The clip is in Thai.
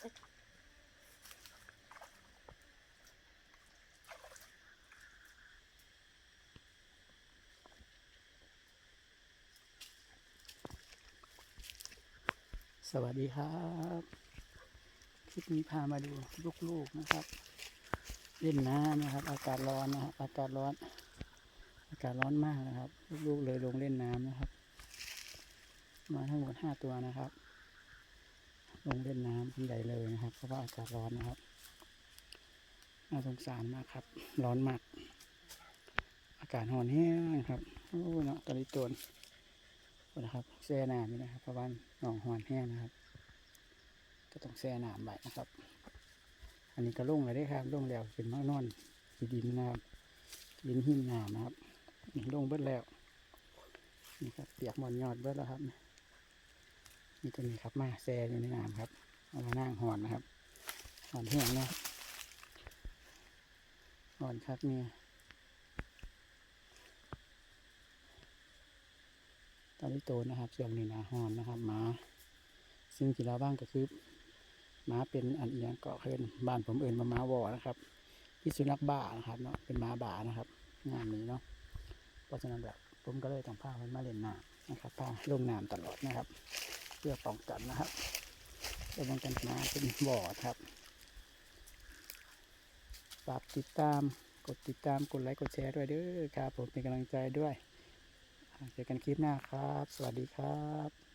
สวัสดีครับคลิปนี้พามาดูลูกๆนะครับ เล่นน้ำนะครับ อากาศร้อนนะครับ อากาศร้อน อากาศร้อนมากนะครับ ลูกๆเลยลงเล่นน้ำนะครับ มาทั้งหมดห้าตัวนะครับ ลงเล่นน้ำกันใหญ่เลยนะครับ เพราะว่าอากาศร้อนนะครับน่าสงสารมากครับ ร้อนมาก อากาศร้อนแห้งครับโอ้เนาะตะลิตวนนะครับแช่น้ำนี่นะครับเพราะว่าหนองหอนแห้งนะครับ ก็ต้องแช่น้ำไว้นะครับ อันนี้ก็ลงเลยได้ครับลงแล้วเป็นมานอนที่ดินนะครับดินหิมน้ำนะครับนี่ลงเบิดแล้วนี่ครับเปียกหมอนยอดเบิดแล้วครับ นี่ตัวนี้ครับมาแช่อยู่ในน้ำครับเอามานั่งหอนนะครับหอนแห้งนะหอนครับเนี่ยตอนนี้โตนะครับช่วงนี้นะหอนนะครับหมาสิ่งที่เราบ้างก็คือหมาเป็นอันเอียงเกาะเคินบ้านผมเอินมาหมาวอนะครับพิษสุนัขบ้านะครับเนาะเป็นหมาบ้านะครับ งานนี้เนาะเพราะฉะนั้นแบบผมก็เลยต้องพามันมาเล่นน้ำนะครับพาลงน้ำตลอดนะครับ เพื่อป้องกันนะครับเพื่อป้องกันหมาเป็นบ่อครับฝากติดตามกดติดตามกดไลค์กดแชร์ด้วยเด้อครับผมเป็นกำลังใจด้วยเจอกันคลิปหน้าครับ สวัสดีครับ